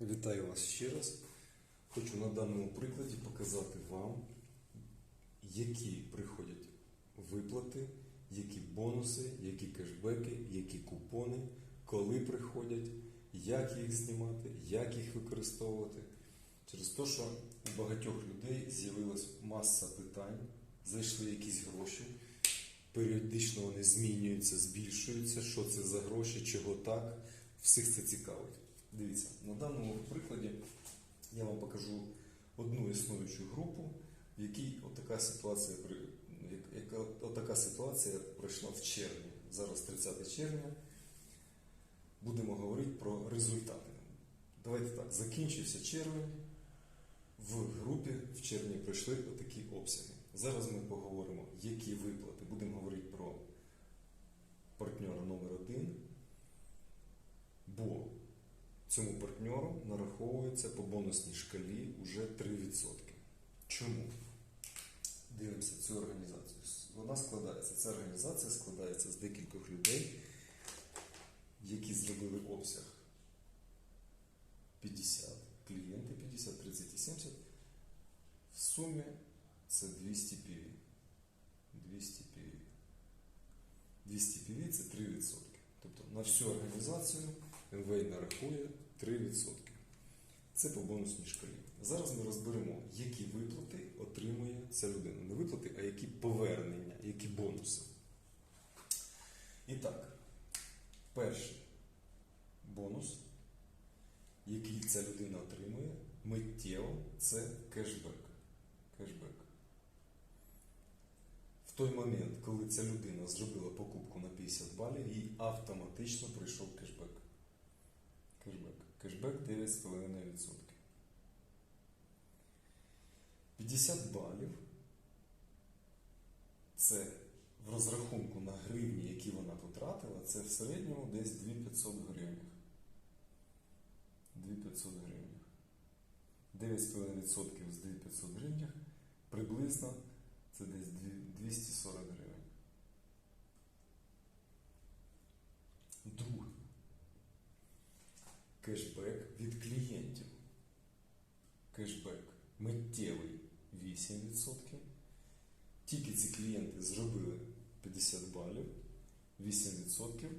Вітаю вас ще раз. Хочу на даному прикладі показати вам, які приходять виплати, які бонуси, які кешбеки, які купони, коли приходять, як їх знімати, як їх використовувати. Через те, що у багатьох людей з'явилась маса питань, зайшли якісь гроші, періодично вони змінюються, збільшуються, що це за гроші, чого так. Всіх це цікавить. Дивіться, на даному прикладі я вам покажу одну існуючу групу, в якій отака ситуація яка отака ситуація пройшла в червні. Зараз 30 червня. Будемо говорити про результати. Давайте так, закінчився червень. В групі в червні пройшли отакі обсяги. Зараз ми поговоримо, які виплати. Будемо говорити про партнера номер один, бо цьому партнеру нараховується по бонусній шкалі вже 3%. Чому? Дивимося цю організацію. Вона складається, ця організація складається з декількох людей, які зробили обсяг 50, клієнти 50, 30 і 70. В сумі це 200 PV. 200 PV. 200 PV це 3%. Тобто на всю організацію МВ нарахує 3%. Це по бонусній шкалі. Зараз ми розберемо, які виплати отримує ця людина. Не виплати, а які повернення, які бонуси. І так, перший бонус, який ця людина отримує, миттєво, це кешбек. Кешбек. В той момент, коли ця людина зробила покупку на 50 балів, їй автоматично прийшов кешбек. Кешбек. Кешбек 9,5%. 50 балів це в розрахунку на гривні, які вона потратила, це в середньому десь 2500 гривень. 2500 гривень. 9,5% з 2500 гривень приблизно це десь 240 гривень. Друге. Кешбек від клієнтів. Кешбек миттєвий 8%. Тільки ці клієнти зробили 50 балів, 8%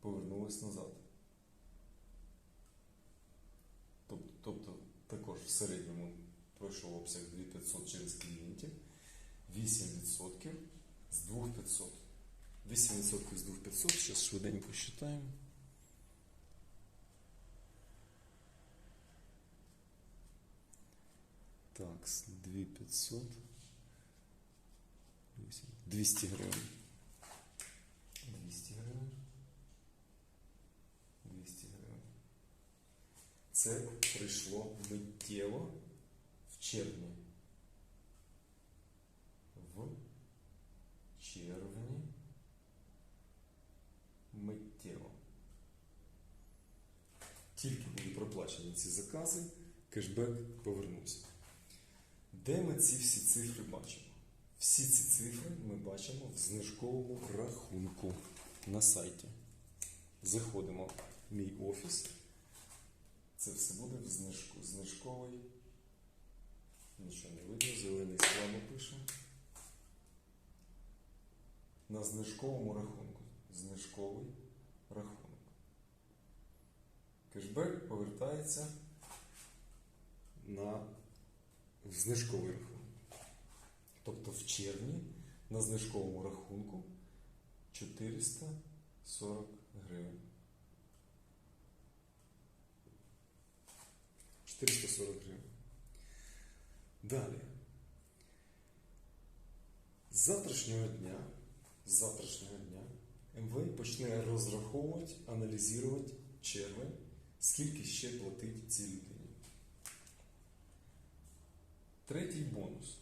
повернулись назад. Тобто, також в середньому пройшов обсяг 2500 через клієнтів, 8% з 2500. 8% з 2500, зараз швиденько считаємо. Так, с 2500. 200 гривень. 200 гривень. 200 гривень. Це прийшло миттєво в червні. В червні. Миттєво. Тільки були проплачені ці закази, кешбек повернувся. Де ми ці всі цифри бачимо? Всі ці цифри ми бачимо в знижковому рахунку на сайті. Заходимо в мій офіс. Це все буде в знижку. Знижковий. Нічого не видно, зелений слабо пише. На знижковому рахунку. Знижковий рахунок. Кешбек повертається на в знижковий рахунок. Тобто в червні на знижковому рахунку 440 гривень. 440 гривень. Далі. З завтрашнього дня, з завтрашнього дня МВ почне розраховувати, аналізувати червень, скільки ще платить цій людині. Третій бонус.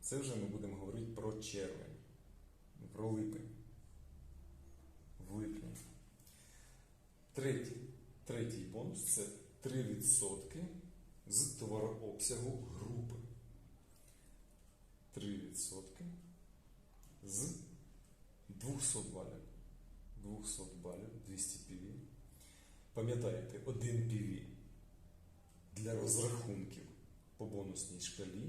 Це вже ми будемо говорити про червень, про липень. В липні. Третій, третій бонус це 3% з товарообсягу групи. 3% з 200 балів. 200 балів, 200 PV. Пам'ятаєте, один PV для розрахунків по бонусній шкалі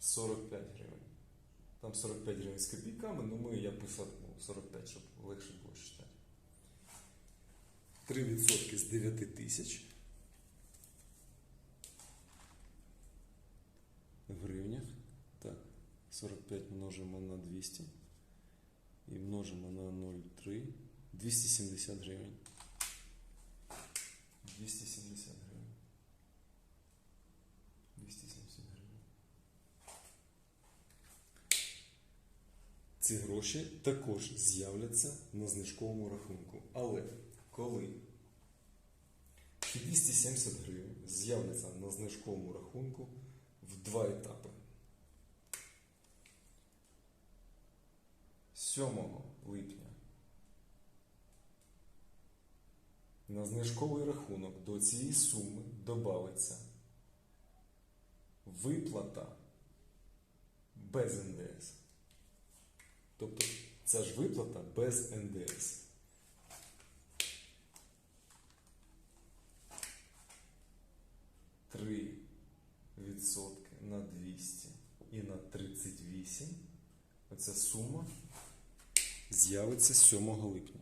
45 гривень. Там 45 гривень з копійками, ну ми я писав ну, 45, щоб легше було читати. 3% з 9 тисяч. В гривнях. Так, 45 множимо на 200 і множимо на 0,3. 270 гривень. 270 гривень. Ці гроші також з'являться на знижковому рахунку. Але коли ці 270 гривень з'являться на знижковому рахунку в два етапи. 7 липня на знижковий рахунок до цієї суми додається виплата без НДС. Тобто ця ж виплата без НДС. Три відсотки на 200 і на 38. Оця сума з'явиться 7 липня.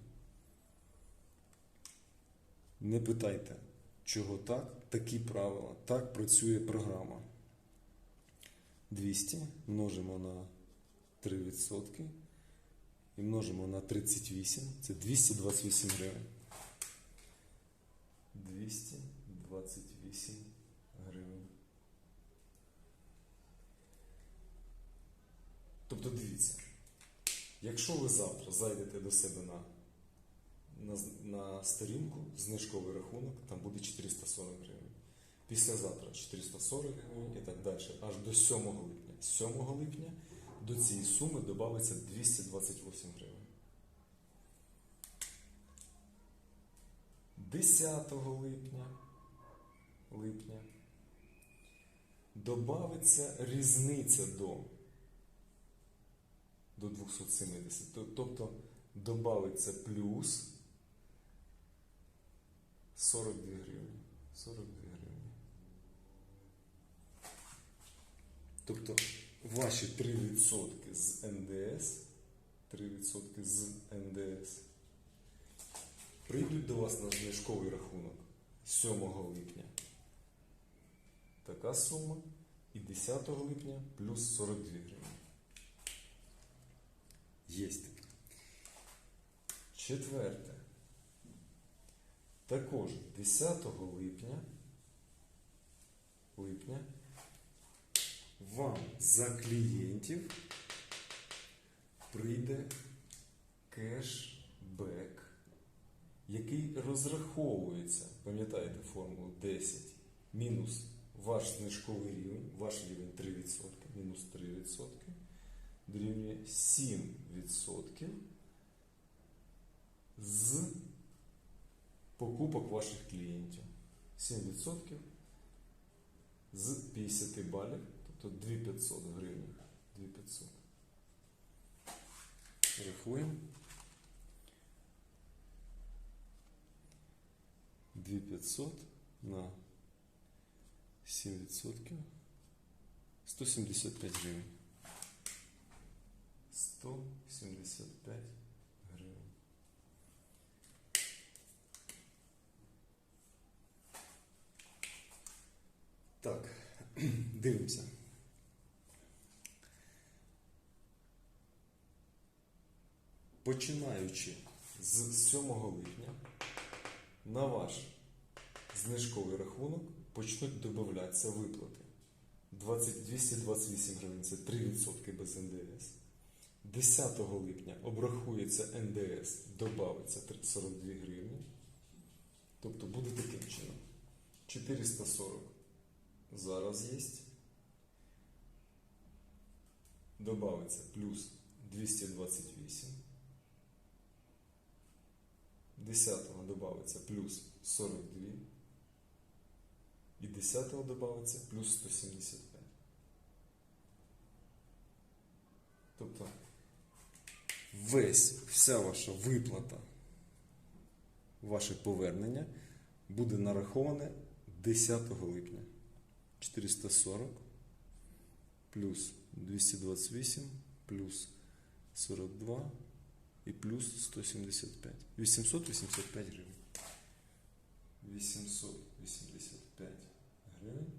Не питайте, чого так, такі правила. Так працює програма. 200 множимо на 3% і множимо на 38. Це 228 гривень. 228 гривень. Тобто дивіться, якщо ви завтра зайдете до себе на, на, на сторінку, знижковий рахунок, там буде 440 гривень. Післязавтра 440 гривень і так далі, аж до 7 липня. 7 липня до цієї суми додається 228 гривень. 10 липня, липня добавиться різниця до, до 270. Тобто добавиться плюс 42 гривні. 42 гривні. Тобто ваші 3% з НДС, 3% з НДС прийдуть до вас на знижковий рахунок 7 липня. Така сума. І 10 липня плюс 42 гривні. Єсть таке. Четверте. Також 10 липня, липня вам за клієнтів прийде кешбек, який розраховується, пам'ятаєте формулу 10 мінус ваш знижковий рівень, ваш рівень 3%, мінус 3%, дорівнює 7% з покупок ваших клієнтів. 7% з 50 балів, тобто 2500 гривень. 2500. Рахуємо. 2500 на 7%. 175 гривень. 175 гривень. Так, дивимося. Починаючи з 7 липня на ваш знижковий рахунок почнуть додатися виплати. 20, 228 гривень це 3% без НДС. 10 липня обрахується НДС, додається 42 гривні. Тобто буде таким чином. 440 зараз є. Добавиться плюс 228. 10 добавиться плюс 42. І 10 добавиться плюс 175. Тобто весь, вся ваша виплата, ваше повернення буде нараховане 10 липня 440 плюс 228 плюс 42 і плюс 175. 885 гривень. 885 гривень.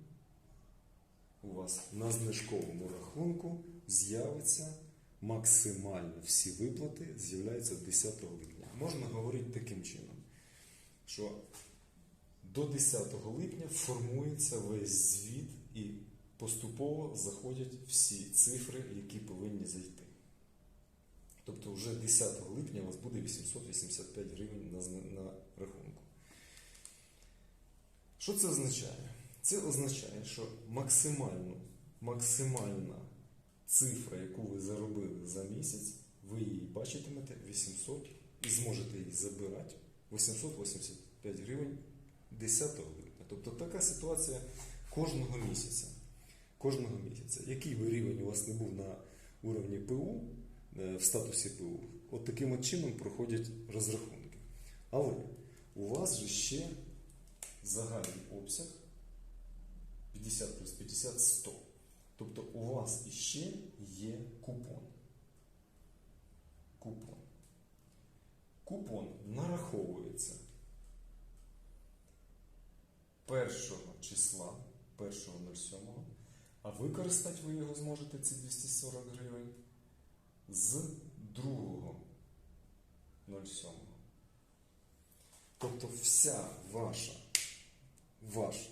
У вас на знижковому рахунку з'явиться максимально всі виплати з'являються 10 липня. Можна говорити таким чином, що до 10 липня формується весь звіт і поступово заходять всі цифри, які повинні зайти. Тобто вже 10 липня у вас буде 885 гривень на, на рахунку. Що це означає? Це означає, що максимально, максимальна цифра, яку ви заробили за місяць, ви її бачитимете 800 і зможете її забирати 885 гривень 10 липня. Тобто така ситуація кожного місяця. Кожного місяця. Який би рівень у вас не був на уровні ПУ, в статусі ПУ, от таким от чином проходять розрахунки. Але у вас же ще загальний обсяг 50 плюс 50 100. Тобто у вас іще є купон. Купон. Купон нараховується першого числа, 1.07, а використати ви його зможете ці 240 гривень з 2.07. Тобто вся ваша, ваш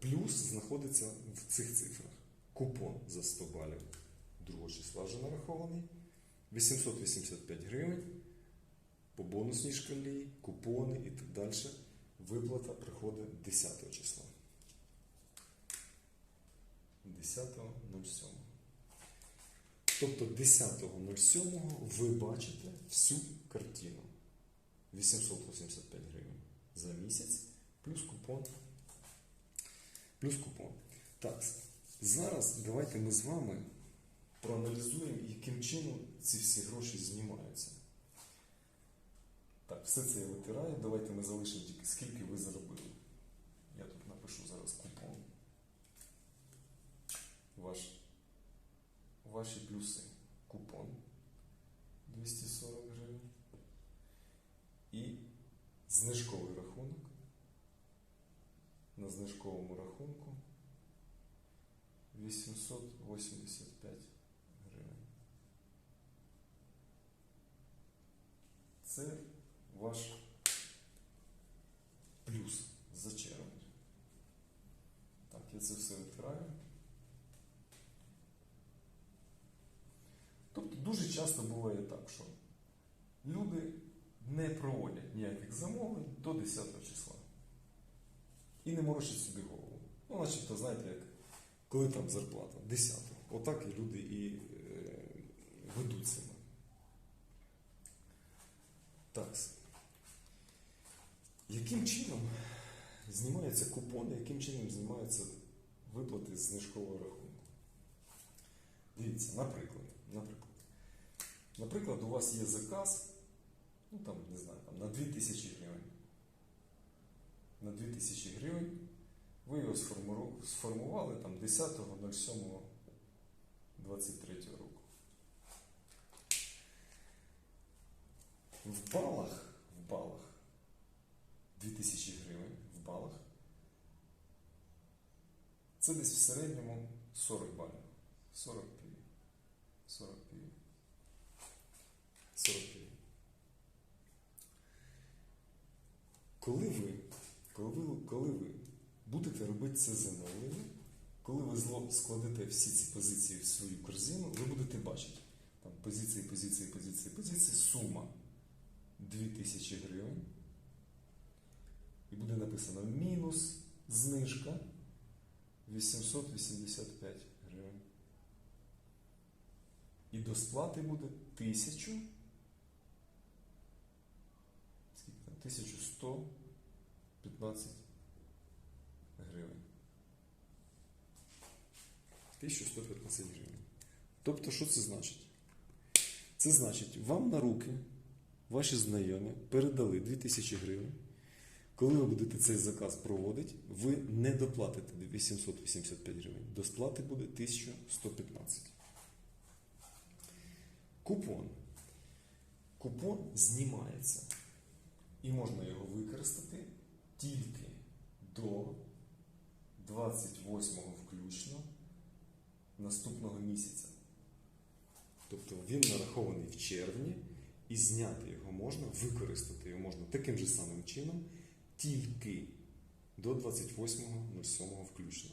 плюс знаходиться в цих цифрах. Купон за 100 балів 2 числа вже нарахований. 885 гривень по бонусній шкалі, купони і так далі. Виплата приходить 10 числа. 10.07. Тобто 10.07 ви бачите всю картину. 885 гривень за місяць, плюс купон. Плюс купон. Так, зараз давайте ми з вами проаналізуємо, яким чином ці всі гроші знімаються. Так, все це я витираю. Давайте ми залишимо тільки скільки ви заробили. Я тут напишу зараз купон. Ваш, ваші плюси. Купон 240 гривень. І знижковий рахунок. На знижковому рахунку 885 гривень. Це ваш плюс за червень. Так, я це все витираю. Тобто дуже часто буває так, що люди не проводять ніяких замовлень до 10 числа. І не морочать собі голову. Ну, начебто, знаєте, як коли там зарплата? 10. Отак і люди і е, ведуть себе. Так. Яким чином знімаються купони, яким чином знімаються виплати з знижкового рахунку? Дивіться, наприклад, наприклад. Наприклад, у вас є заказ, ну там, не знаю, там, на 2000 гривень. На 2000 гривень ви його сформували там 10.07.23 року. В балах, в балах 2000 гривень в балах. Це десь в середньому 40 балів. 40 пів. 40 пів. 40 пів. Коли ви, коли ви, коли ви будете робити це замовлення, коли ви зло- складете всі ці позиції в свою корзину, ви будете бачити там позиції, позиції, позиції, позиції, сума 2000 гривень. І буде написано мінус знижка 885 гривень. І до сплати буде 1000. Скільки там? 1115 гривень. 1115 гривень. Тобто, що це значить? Це значить, вам на руки ваші знайомі передали 2000 гривень. Коли ви будете цей заказ проводити, ви не доплатите 885 гривень. До сплати буде 1115. Купон. Купон знімається. І можна його використати тільки до 28 включно наступного місяця. Тобто він нарахований в червні, і зняти його можна, використати його можна таким же самим чином, тільки до 28.07 включно.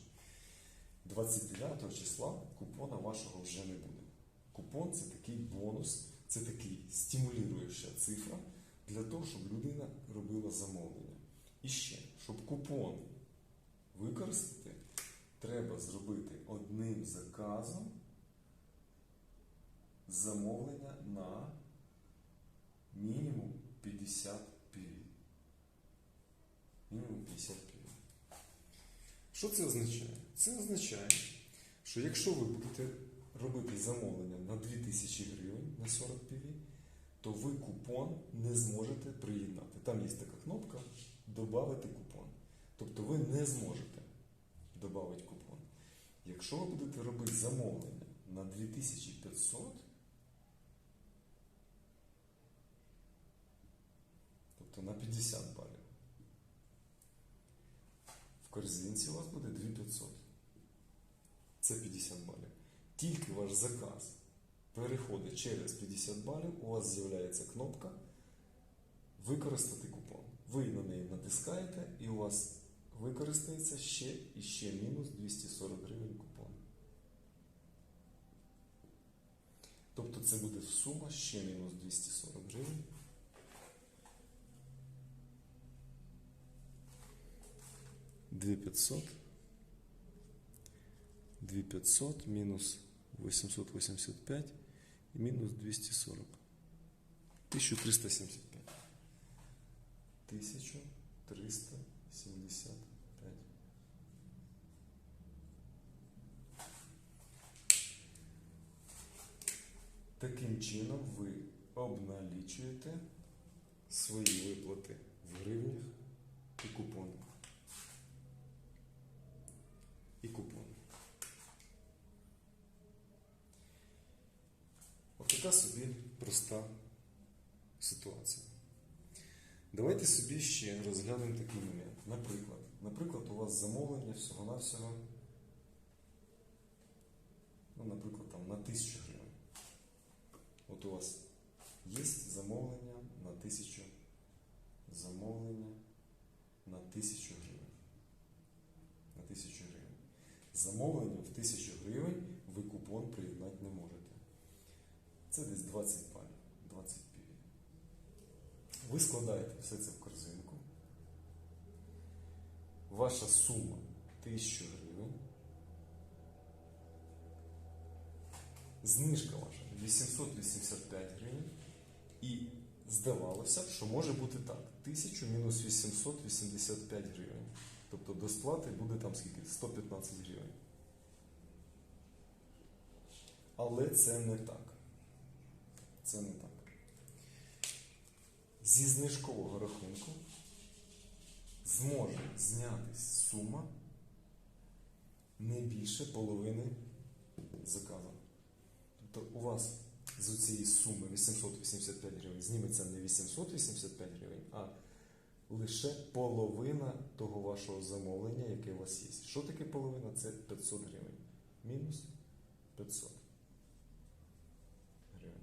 29 числа купона вашого вже не буде. Купон це такий бонус, це такий стимулююча цифра для того, щоб людина робила замовлення. І ще, щоб купон використати, треба зробити одним заказом замовлення на мінімум 50 піві. Мінімум 50 піві. Що це означає? Це означає, що якщо ви будете робити замовлення на 2000 гривень на 40 піві, то ви купон не зможете приєднати. Там є така кнопка Добавити купон. Тобто ви не зможете додати купон. Якщо ви будете робити замовлення на 2500, тобто на 50 балів, в корзинці у вас буде 2500. Це 50 балів. Тільки ваш заказ переходить через 50 балів, у вас з'являється кнопка Використати купон. Ви на неї натискаєте і у вас використається ще і ще мінус 240 гривень купон. Тобто це буде сума ще мінус 240 гривень. Дві 500. 2500 мінус 885 і мінус 240. 1375. 1375. Таким чином ви обналічуєте свої виплати в гривнях і купонах. І купон. От така собі проста ситуація. Давайте собі ще розглянемо такий момент. Наприклад, наприклад, у вас замовлення всього-навсього, ну, наприклад, там, на 1000 гривень. От у вас є замовлення на 1000 замовлення на 1000 гривень. На 1000 гривень. Замовлення в 1000 гривень ви купон приєднати не можете. Це десь 20 балів, 20 півів. Ви складаєте все це в корзинку. Ваша сума 1000 гривень. Знижка ваша 885 гривень. І здавалося що може бути так. 1000 мінус 885 гривень. Тобто до сплати буде там скільки? 115 гривень. Але це не так. Це не так. Зі знижкового рахунку зможе знятись сума не більше половини заказу. Тобто у вас з цієї суми 885 гривень зніметься не 885 гривень, а лише половина того вашого замовлення, яке у вас є. Що таке половина? Це 500 гривень. Мінус 500 гривень.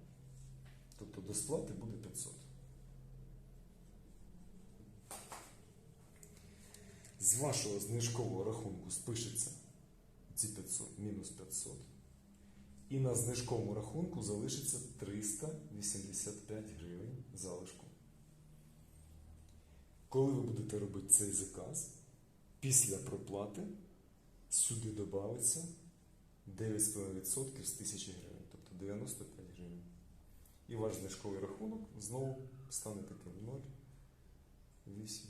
Тобто до сплати буде 500. З вашого знижкового рахунку спишеться ці 500, мінус 500. І на знижковому рахунку залишиться 385 гривень залишку. Коли ви будете робити цей заказ, після проплати сюди додається 9,5% з 1000 гривень, тобто 95 гривень. І ваш знижковий рахунок знову стане таким 0,8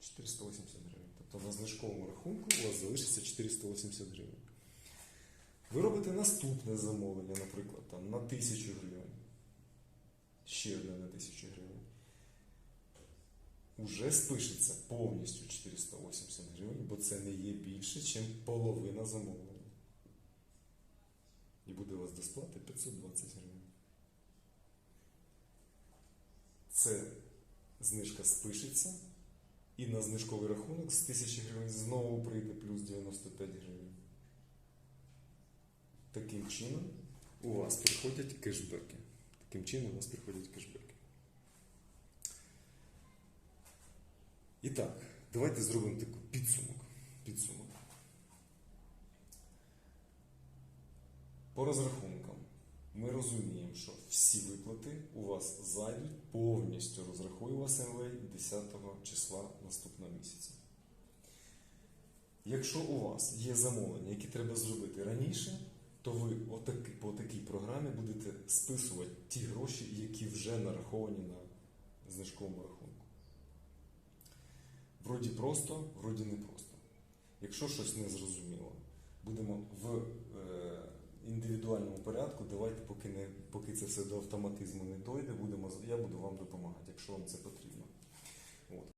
480 гривень. Тобто на знижковому рахунку у вас залишиться 480 гривень. Ви робите наступне замовлення, наприклад, там, на 1000 гривень. Ще одне на 1000 гривень. уже спишеться повністю 480 гривень, бо це не є більше, ніж половина замовлення. І буде у вас до сплати 520 гривень. Це знижка спишеться, і на знижковий рахунок з 1000 гривень знову прийде плюс 95 гривень. Таким чином у вас приходять кешбеки. Таким чином у вас приходять кешбеки. І так, давайте зробимо таку підсумок. підсумок. По розрахункам ми розуміємо, що всі виплати у вас зайдуть повністю розрахує вас МВ 10 числа наступного місяця. Якщо у вас є замовлення, які треба зробити раніше, то ви отаки, по такій програмі будете списувати ті гроші, які вже нараховані на знижковому рахунку. Вроді просто, вроді не просто. Якщо щось не зрозуміло, будемо в е, індивідуальному порядку. Давайте, поки не поки це все до автоматизму не дойде, будемо я буду вам допомагати, якщо вам це потрібно. От.